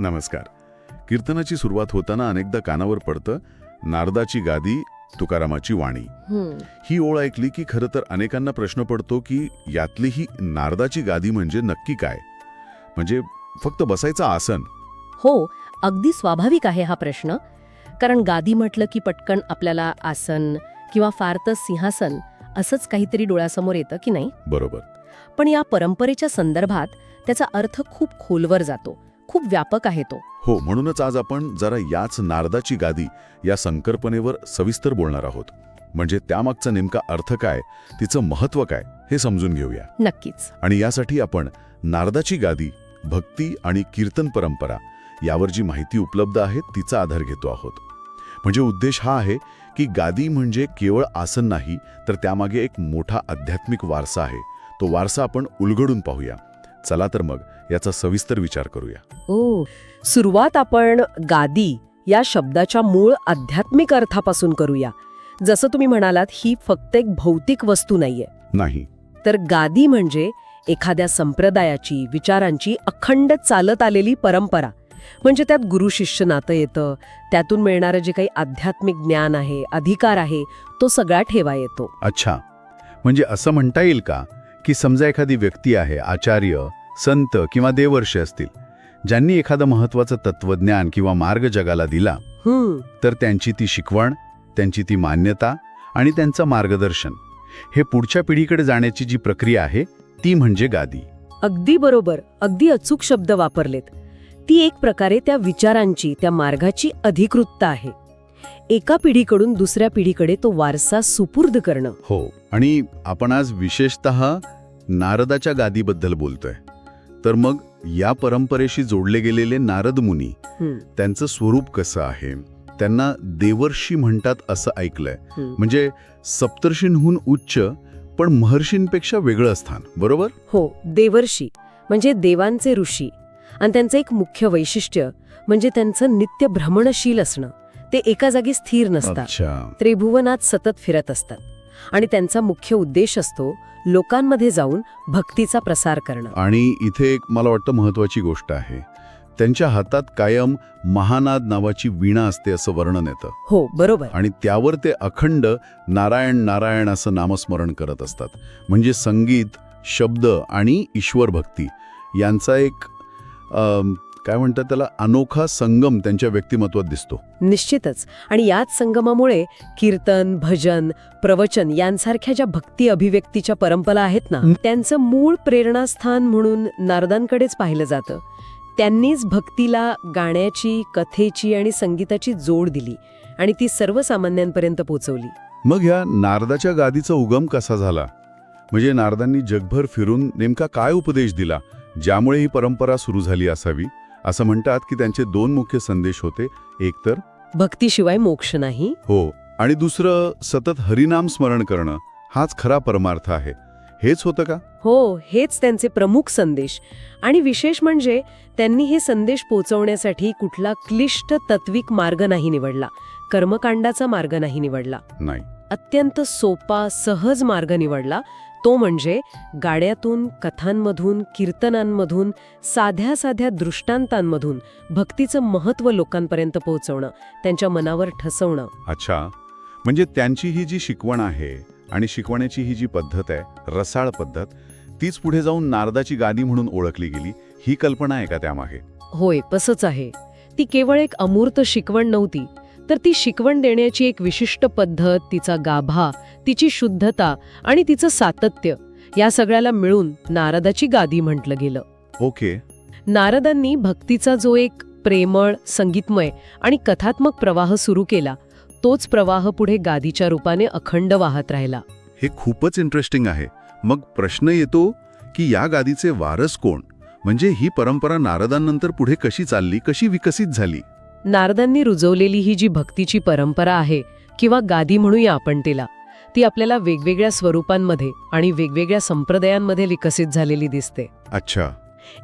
नमस्कार. कीर्तनाची सुरुवात होताना अनेकदा कानावर पडतं नारदाची गादी तुकारामाची वाणी. हं, ओळ ऐकली की खरं तर अनेकांना प्रश्न पडतो की यातली ही नारदाची गादी म्हणजे नक्की काय? म्हणजे फक्त बसायचं आसन? हो अगदी स्वाभाविक आहे हा प्रश्न. कारण गादी म्हटलं की पटकन आपल्याला आसन किंवा फार तर सिंहासन असंच काहीतरी डोळ्यासमोर येतं की नाही? बरोबर. पण या परंपरेच्या संदर्भात त्याचा अर्थ खूप खोलवर जातो. खूप व्यापक आहे तो. हो म्हणूनच आज आपण जरा याच नारदाची गादी या संकल्पनेवर सविस्तर बोलणार आहोत. म्हणजे त्यामागचा नेमका अर्थ काय तिचं महत्त्व काय हे समजून घेऊया. नक्कीच. आणि यासाठी आपण नारदाची गादी भक्ती आणि कीर्तन परंपरा यावर जी माहिती उपलब्ध आहे तिचा आधार घेतो आहोत. म्हणजे उद्देश हा आहे की गादी म्हणजे केवळ आसन नाही तर त्यामागे एक मोठा आध्यात्मिक वारसा आहे. तो वारसा आपण उलगडून पाहूया. चला तर मग याचा सविस्तर विचार करूया. ओ सुरुवात आपण गादी या शब्दाच्या मूळ आध्यात्मिक अर्थापासून करूया. जसं तुम्ही म्हणालात ही फक्त एक भौतिक वस्तू नाहीये. नाही. तर गादी म्हणजे एखाद्या संप्रदायाची विचारांची अखंड चालत आलेली परंपरा. म्हणजे त्यात गुरु शिष्य नातं येतं त्यातून मिळणारं जे काही आध्यात्मिक ज्ञान आहे अधिकार आहे तो सगळा ठेवा येतो. अच्छा. म्हणजे असं म्हणता येईल का की समजा एखादी व्यक्ती आहे आचार्य संत किंवा देवर्षी असतील ज्यांनी एखादं महत्वाचं तत्वज्ञान किंवा मार्ग जगाला दिला तर त्यांची ती शिकवण त्यांची ती मान्यता आणि त्यांचं मार्गदर्शन हे पुढच्या पिढीकडे जाण्याची जी प्रक्रिया आहे ती म्हणजे गादी. अगदी बरोबर. अगदी अचूक शब्द वापरलेत. ती एक प्रकारे त्या विचारांची त्या मार्गाची अधिकृतता आहे. एका पिढीकडून दुसऱ्या पिढीकडे तो वारसा सुपूर्द करणं. हो. आणि आपण आज विशेषत नारदाच्या गादीबद्दल बोलतोय. तर मग या परंपरेशी जोडले गेलेले नारद मुनी त्यांचं स्वरूप कसं आहे? त्यांना देवर्षी म्हणतात असं ऐकलंय. म्हणजे सप्तर्षींहून उच्च पण महर्षींपेक्षा वेगळं स्थान बरोबर? हो देवर्षी म्हणजे देवांचे ऋषी. आणि त्यांचं एक मुख्य वैशिष्ट्य म्हणजे त्यांचं नित्य भ्रमणशील असणं. ते एका जागी स्थिर नसतात. त्रिभुवनात सतत फिरत असतात. आणि त्यांचा मुख्य उद्देश असतो लोकांमध्ये जाऊन भक्तीचा प्रसार करणं. आणि इथे एक मला वाटतं महत्वाची गोष्ट आहे. त्यांच्या हातात कायम महानाद नावाची वीणा असते असं वर्णन येतं. हो बरोबर. आणि त्यावर ते अखंड नारायण नारायण असं नामस्मरण करत असतात. म्हणजे संगीत शब्द आणि ईश्वर भक्ती यांचा एक अम, काय म्हणतात त्याला? अनोखा संगम त्यांच्या व्यक्तिमत्वात दिसतो. निश्चितच. आणि याच संगमामुळे कीर्तन भजन प्रवचन यांसारख्या ज्या भक्ती अभिव्यक्तीच्या परंपरा आहेत ना. त्यांचं मूळ प्रेरणास्थान म्हणून नारदांकडेच पाहिलं जातं. त्यांनीच भक्तीला गाण्याची कथेची आणि संगीताची जोड दिली आणि ती सर्वसामान्यांपर्यंत पोचवली. मग ह्या नारदाच्या गादीचा उगम कसा झाला? म्हणजे नारदांनी जगभर फिरून नेमका काय उपदेश दिला ज्यामुळे ही परंपरा सुरू झाली असावी? असं म्हणतात की त्यांचे दोन मुख्य संदेश होते. एक तर भक्तीशिवाय मोक्ष नाही. हो आणि दुसरं सतत हरिनाम स्मरण करणं हाच खरा परमार्थ आहे. हेच होतं का? हो हेच त्यांचे प्रमुख संदेश. आणि विशेष म्हणजे त्यांनी हे संदेश पोचवण्यासाठी कुठला क्लिष्ट तत्विक मार्ग नाही निवडला. कर्मकांडाचा मार्ग नाही निवडला. नाही. अत्यंत सोपा सहज मार्ग निवडला. तो म्हणजे गाड्यातून कथांमधून कीर्तनांमधून साध्या साध्या दृष्टांतांमधून भक्तीचं महत्त्व लोकांपर्यंत पोहोचवणं त्यांच्या मनावर ठसवणं. अच्छा. म्हणजे त्यांची ही जी शिकवण आहे आणि शिकवण्याची ही जी पद्धत आहे रसाळ पद्धत तीच पुढे जाऊन नारदाची गादी म्हणून ओळखली गेली ही कल्पना आहे का त्यामागे? होय तसंच आहे. ती केवळ एक अमूर्त शिकवण नव्हती तर ती शिकवण देण्याची एक विशिष्ट पद्धत तिचा गाभा तिची शुद्धता आणि तिचं सातत्य या सगळ्याला मिळून नारदाची गादी म्हटलं गेलं. ओके. नारदांनी भक्तीचा जो एक प्रेमळ संगीतमय आणि कथात्मक प्रवाह सुरू केला तोच प्रवाह पुढे गादीच्या रूपाने अखंड वाहत राहिला. हे खूपच इंटरेस्टिंग आहे. मग प्रश्न येतो की या गादीचे वारस कोण? म्हणजे ही परंपरा नारदांनंतर पुढे कशी चालली कशी विकसित झाली? नारदांनी रुजवलेली ही जी भक्तीची परंपरा आहे किंवा गादी म्हणूया आपण तिला ती आपल्याला वेगवेगळ्या स्वरूपांमध्ये आणि वेगवेगळ्या संप्रदायांमध्ये विकसित झालेली दिसते. अच्छा.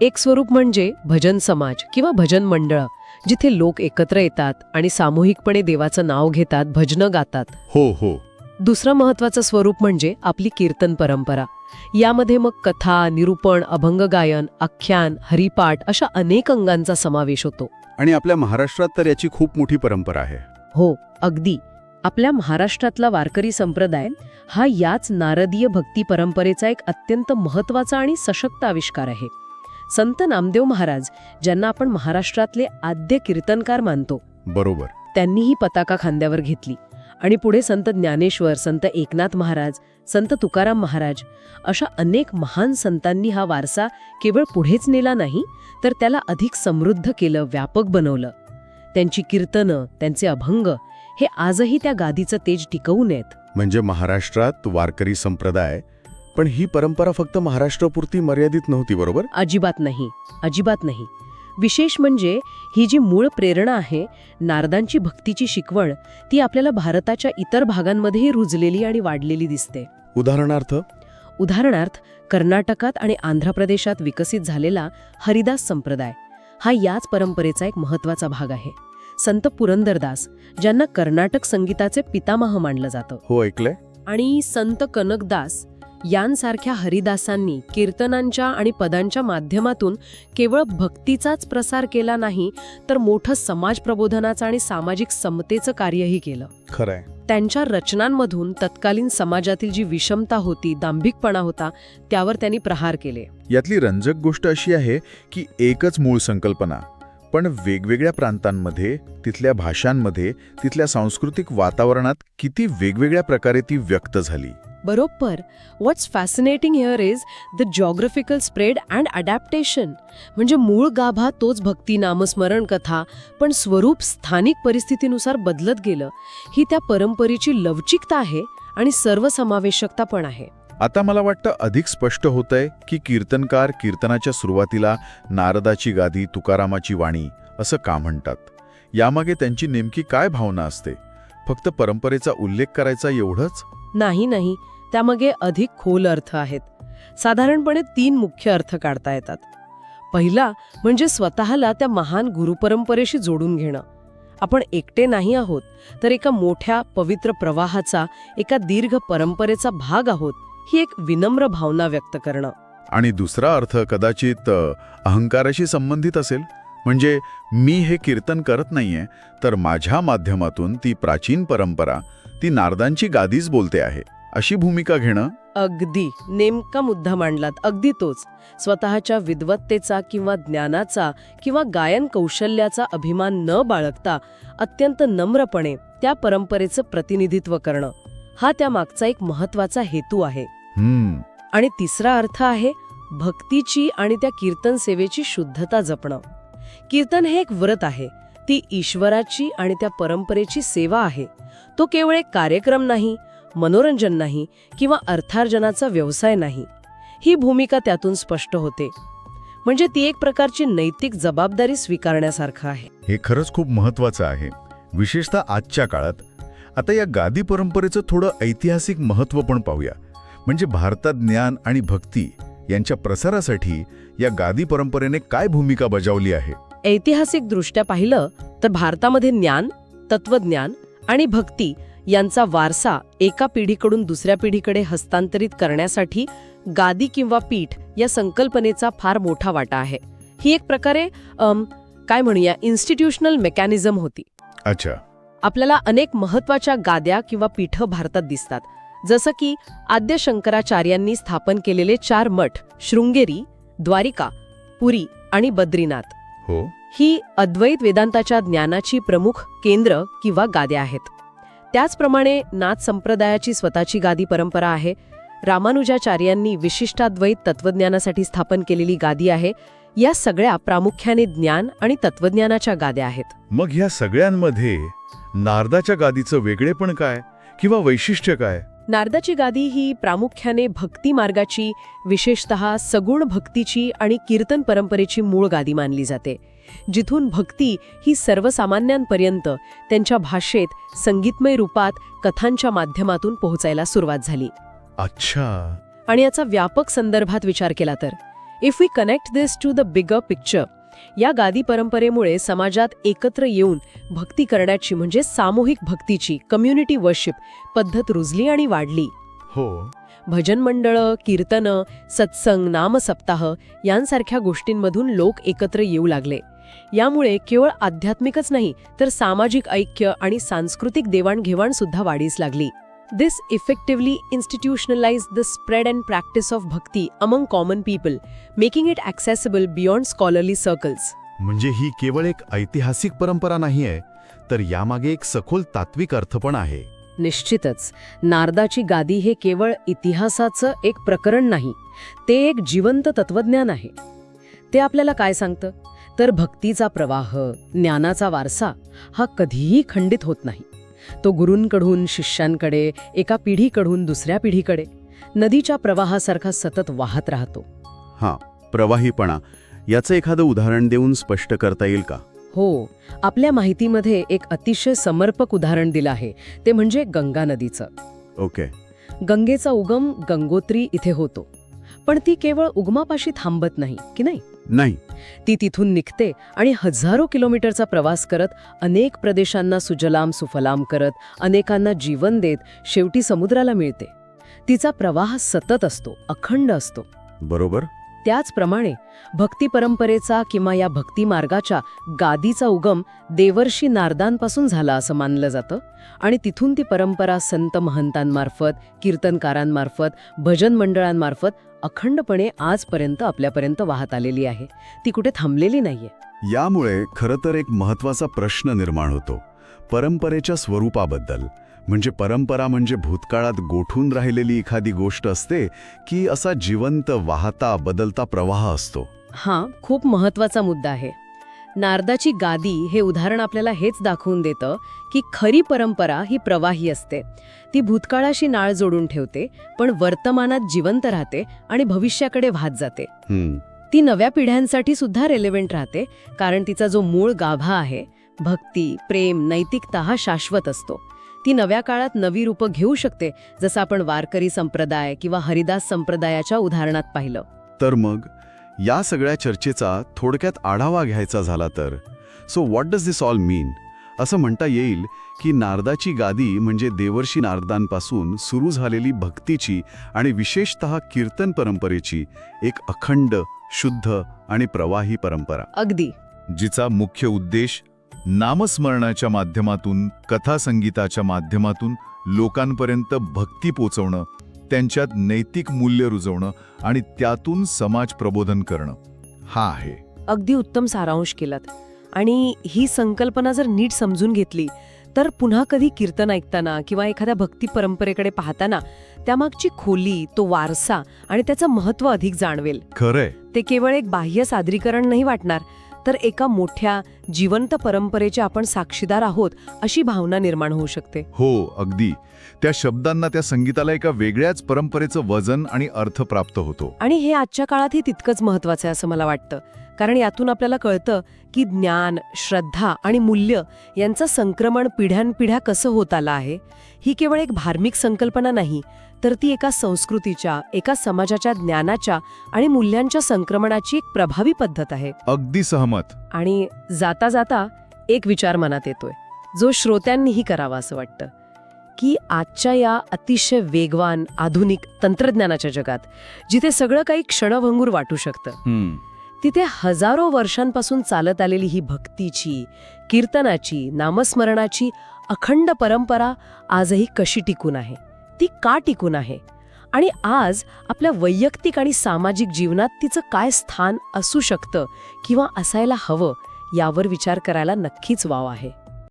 एक स्वरूप म्हणजे भजन समाज किंवा भजन मंडळ जिथे लोक एकत्र येतात आणि सामूहिकपणे देवाचं नाव घेतात भजनं गातात. हो हो. दुसरं महत्वाचं स्वरूप म्हणजे आपली कीर्तन परंपरा. यामध्ये मग कथा निरूपण अभंग गायन आख्यान हरिपाठ अशा अनेक अंगांचा समावेश होतो. आणि आपल्या महाराष्ट्रात तर याची खूप मोठी परंपरा आहे. हो अगदी. आपल्या महाराष्ट्रातला वारकरी संप्रदाय हा याच नारदीय भक्ती परंपरेचा एक अत्यंत महत्त्वाचा आणि सशक्त आविष्कार आहे. संत नामदेव महाराज ज्यांना आपण महाराष्ट्रातले आद्य कीर्तनकार मानतो बरोबर. त्यांनी ही पताका खांद्यावर घेतली. आणि पुढे संत ज्ञानेश्वर संत एकनाथ महाराज संत तुकाराम महाराज अशा अनेक महान संतांनी हा वारसा केवळ पुढेच नेला नाही तर त्याला अधिक समृद्ध केलं व्यापक बनवलं. त्यांची कीर्तनं त्यांचे अभंग हे आजही त्या गादीचं तेज टिकवून आहेत म्हणजे महाराष्ट्रात वारकरी संप्रदाय पण ही परंपरा फक्त महाराष्ट्रापुरती मर्यादित नव्हती बरोबर? अजिबात नाही अजिबात नाही. विशेष म्हणजे ही जी मूळ प्रेरणा आहे नारदांची भक्तीची शिकवण ती आपल्याला भारताच्या इतर भागांमध्येही रुजलेली आणि वाढलेली दिसते. उदाहरणार्थ? उदाहरणार्थ कर्नाटकात आणि आंध्र प्रदेशात विकसित झालेला हरिदास संप्रदाय हा याच परंपरेचा एक महत्त्वाचा भाग आहे. संत पुरंदरदास ज्यांना कर्नाटक संगीताचे पितामह मानलं जातं. हो ऐकलंय. आणि संत कनकदास यांसारख्या हरिदासांनी कीर्तनांच्या आणि पदांच्या माध्यमातून केवळ भक्तीचाच प्रसार केला नाही तर मोठं समाज प्रबोधनाचं आणि सामाजिक समतेचं कार्यही केलं. खरंय. त्यांच्या रचनांमधून तत्कालीन समाजातील जी विषमता होती दांभिकपणा होता त्यावर त्यांनी प्रहार केले. यातली रंजक गोष्ट अशी आहे की एकच मूळ संकल्पना पण वेगवेगळ्या प्रांतांमध्ये तिथल्या भाषांमध्ये तिथल्या सांस्कृतिक वातावरणात किती वेगवेगळ्या प्रकारे ती व्यक्त झाली. बरोबर. What's fascinating here is the geographical spread and adaptation म्हणजे मूळ गाभा तोच भक्ती नामस्मरण कथा पण स्वरूप स्थानिक परिस्थितीनुसार बदलत गेलं. ही त्या परंपरेची लवचिकता आहे आणि सर्वसमावेशकता पण आहे. आता मला वाटतं अधिक स्पष्ट होतंय की कीर्तनकार कीर्तनाच्या सुरुवातीला नारदाची गादी तुकारामाची वाणी असं का म्हणतात? यामागे त्यांची नेमकी काय भावना असते? फक्त परंपरेचा उल्लेख करायचा एवढंच? नाही नाही. त्यामागे अधिक खोल अर्थ आहेत. साधारणपणे तीन मुख्य अर्थ काढता येतात. पहिला म्हणजे स्वतःला त्या महान गुरुपरंपरेशी जोडून घेणं. आपण एकटे नाही आहोत तर एका मोठ्या पवित्र प्रवाहाचा एका दीर्घ परंपरेचा भाग आहोत. ही एक विनम्र भावना व्यक्त करणं. आणि दुसरा अर्थ कदाचित अहंकाराशी संबंधित असेल. म्हणजे मी हे कीर्तन करत नाहीये तर माझ्या माध्यमातून ती प्राचीन परंपरा ती नारदांची गादीच बोलते आहे अशी भूमिका घेणं? अगदी. नेमका मुद्दा मांडलात. अगदी तोच. स्वतःच्या विद्वत्तेचा किंवा ज्ञानाचा किंवा गायन कौशल्याचा अभिमान न बाळगता अत्यंत नम्रपणे त्या परंपरेचं प्रतिनिधित्व करणं. हा त्यामागचा एक महत्त्वाचा हेतू आहे. आणि तिसरा अर्थ आहे भक्तीची आणि त्या कीर्तन सेवेची शुद्धता जपणं. कीर्तन हे एक व्रत आहे. ती ईश्वराची आणि त्या परंपरेची सेवा आहे. तो केवळ एक कार्यक्रम नाही मनोरंजन नाही किंवा अर्थार्जनाचा व्यवसाय नाही. ही भूमिका त्यातून स्पष्ट होते. म्हणजे ती एक प्रकारची नैतिक जबाबदारी स्वीकारण्यासारखं आहे. हे खरंच खूप महत्वाचं आहे. विशेषतः आजच्या काळात आता या गादी परंपरेचं थोडं ऐतिहासिक महत्त्व पण पाहूया. म्हणजे भारतात ज्ञान आणि भक्ती यांच्या प्रसारासाठी या गादी परंपरेने काय भूमिका बजावली आहे? ऐतिहासिकदृष्ट्या पाहिलं तर भारतामध्ये ज्ञान तत्वज्ञान आणि भक्ती यांचा वारसा एका पिढीकडून दुसऱ्या पिढीकडे हस्तांतरित करण्यासाठी गादी किंवा पीठ या संकल्पनेचा फार मोठा वाटा आहे. ही एक प्रकारे अम, काय म्हणूया इन्स्टिट्यूशनल मेकॅनिझम होती. अच्छा. आपल्याला अनेक महत्त्वाच्या गाद्या किंवा पीठं भारतात दिसतात. जसं की आद्य शंकराचार्यांनी स्थापन केलेले चार मठ शृंगेरी द्वारिका पुरी आणि बद्रीनाथ. हो. ही अद्वैत वेदांताच्या ज्ञानाची प्रमुख केंद्र किंवा गाद्या आहेत. त्याचप्रमाणे नाथ संप्रदायाची स्वतःची गादी परंपरा आहे. रामानुजाचार्यांनी विशिष्टाद्वैत तत्वज्ञानासाठी स्थापन केलेली गादी आहे. या सगळ्या प्रामुख्याने ज्ञान आणि तत्वज्ञानाच्या गाद्या आहेत. मग ह्या सगळ्यांमध्ये नारदाच्या गादीचं वेगळेपण काय किंवा वैशिष्ट्य काय? नारदाची गादी ही प्रामुख्याने भक्ती मार्गाची विशेषतः सगुण भक्तीची आणि कीर्तन परंपरेची मूळ गादी मानली जाते. जिथून भक्ती ही सर्वसामान्यांपर्यंत त्यांच्या भाषेत संगीतमय रूपात कथांच्या माध्यमातून पोहोचायला सुरुवात झाली. अच्छा. आणि याचा व्यापक संदर्भात विचार केला तर. If we connect this to the bigger picture या गादी परंपरेमुळे समाजात एकत्र येऊन भक्ती करण्याची म्हणजे सामूहिक भक्तीची कम्युनिटी वर्शिप पद्धत रुजली आणि वाढली. हो. भजन मंडळं कीर्तनं सत्संग नामसप्ताह यांसारख्या गोष्टींमधून लोक एकत्र येऊ लागले. यामुळे केवळ आध्यात्मिकच नाही तर सामाजिक ऐक्य आणि सांस्कृतिक देवाणघेवाण सुद्धा वाढीस लागली. This effectively institutionalize the spread and practice of bhakti among common people making it accessible beyond scholarly circles म्हणजे ही केवळ एक ऐतिहासिक परंपरा नाही आहे तर यामागे एक सखोल तात्विक अर्थ पण आहे. निश्चितच नारदाची गादी हे केवळ इतिहासाचं एक प्रकरण नाही ते एक जिवंत तत्वज्ञान आहे. ते आपल्याला काय सांगतं? तर भक्तीचा प्रवाह ज्ञानाचा वारसा हा कधीही खंडित होत नाही. तो गुरूंकडून शिष्यांकडे एका पिढीकडून दुसऱ्या पिढीकडे नदीच्या प्रवाहासारखा सतत वाहत राहतो. हां प्रवाहीपणा. याचं एखादं उदाहरण देऊन स्पष्ट करता येईल का? हो आपल्या माहितीमध्ये एक अतिशय समर्पक उदाहरण दिलं आहे. ते म्हणजे गंगा नदीचं. ओके. गंगेचा उगम गंगोत्री इथे होतो. पण ती केवळ उगमापाशी थांबत नाही की नाही? नाही. ती तिथून निघते आणि हजारो किलोमीटरचा प्रवास करत अनेक प्रदेशांना सुजलाम सुफलाम करत अनेकांना जीवन देत शेवटी समुद्राला मिळते. तिचा प्रवाह सतत असतो अखंड असतो. बरोबर. त्याचप्रमाणे भक्ती परंपरेचा किंवा या भक्ती मार्गाच्या गादीचा उगम देवर्षी नारदांपासून झाला असं मानलं जातं. आणि तिथून ती परंपरा संत महंतांमार्फत कीर्तनकारांमार्फत भजन मंडळांमार्फत अखंडपणे आजपर्यंत आपल्यापर्यंत वाहत आलेली आहे. ती कुठे थांबलेली नाहीये. यामुळे खरं तर एक महत्त्वाचा प्रश्न निर्माण होतो. परंपरेच्या स्वरूपाबद्दल. म्हणजे परंपरा म्हणजे भूतकाळात गोठून राहिलेली एखादी गोष्ट असते की असा जिवंत वाहता बदलता प्रवाह असतो. हा खूप महत्त्वाचा मुद्दा आहे. नारदाची गादी हे उदाहरण आपल्याला हेच दाखवून देतं की खरी परंपरा ही प्रवाही असते. ती भूतकाळाशी नाळ जोडून ठेवते पण वर्तमानात जिवंत राहते आणि भविष्याकडे वाहत जाते. ती नव्या पिढ्यांसाठी सुद्धा रेलेव्हेंट राहते कारण तिचा जो मूळ गाभा आहे भक्ती प्रेम नैतिकता हा शाश्वत असतो. ती नव्या काळात नवी रूपं घेऊ शकते जसं आपण वारकरी संप्रदाय किंवा हरिदास संप्रदायाच्या उदाहरणात पाहिलं. तर मग या सगळ्या चर्चेचा थोडक्यात आढावा घ्यायचा झाला तर so what does this all mean असं म्हणता येईल की नारदाची गादी म्हणजे देवर्षी नारदांपासून सुरू झालेली भक्तीची आणि विशेषतः कीर्तन परंपरेची एक अखंड शुद्ध आणि प्रवाही परंपरा. अगदी. जिचा मुख्य उद्देश नामस्मरणाच्या माध्यमातून कथासंगीताच्या माध्यमातून लोकांपर्यंत भक्ती पोचवणं त्यांच्यात नैतिक मूल्य रुजवणं आणि त्यातून समाज प्रबोधन करणं हा आहे. अगदी उत्तम सारांश केलात. आणि ही संकल्पना जर नीट समजून घेतली तर पुन्हा कधी कीर्तन ऐकताना किंवा एखाद्या भक्ती परंपरेकडे पाहताना त्यामागची खोली तो वारसा आणि त्याचं महत्त्व अधिक जाणवेल. खरंय. ते केवळ एक बाह्य सादरीकरण नाही वाटणार तर एका मोठ्या जिवंत परंपरेचे आपण साक्षीदार आहोत अशी भावना निर्माण होऊ शकते. हो अगदी. त्या शब्दांना त्या संगीताला एका वेगळ्याच परंपरेचं वजन आणि अर्थ प्राप्त होतो. आणि हे आजच्या काळातही तितकंच महत्वाचं आहे असं मला वाटतं. कारण यातून आपल्याला कळतं की ज्ञान श्रद्धा आणि मूल्य यांचं संक्रमण पिढ्यानपिढ्या कसं होत आलं आहे ही केवळ एक धार्मिक संकल्पना नाही तर ती एका संस्कृतीच्या एका समाजाच्या ज्ञानाच्या आणि मूल्यांच्या संक्रमणाची एक प्रभावी पद्धत आहे. अगदी सहमत. आणि जाता जाता एक विचार मनात येतोय जो श्रोत्यांनीही करावा असं वाटतं की आजच्या या अतिशय वेगवान आधुनिक तंत्रज्ञानाच्या जगात जिथे सगळं काही क्षणभंगूर वाटू शकतं तिथे हजारो वर्षांपासून चालत आलेली ही भक्तीची कीर्तनाची नामस्मरणाची अखंड परंपरा आजही कशी टिकून आहे? ती का टिकून आहे? आणि आज आपल्या वैयक्तिक आणि सामाजिक जीवनात तिचं काय स्थान असू शकतं किंवा असायला हवं यावर विचार करायला नक्कीच वाव आहे.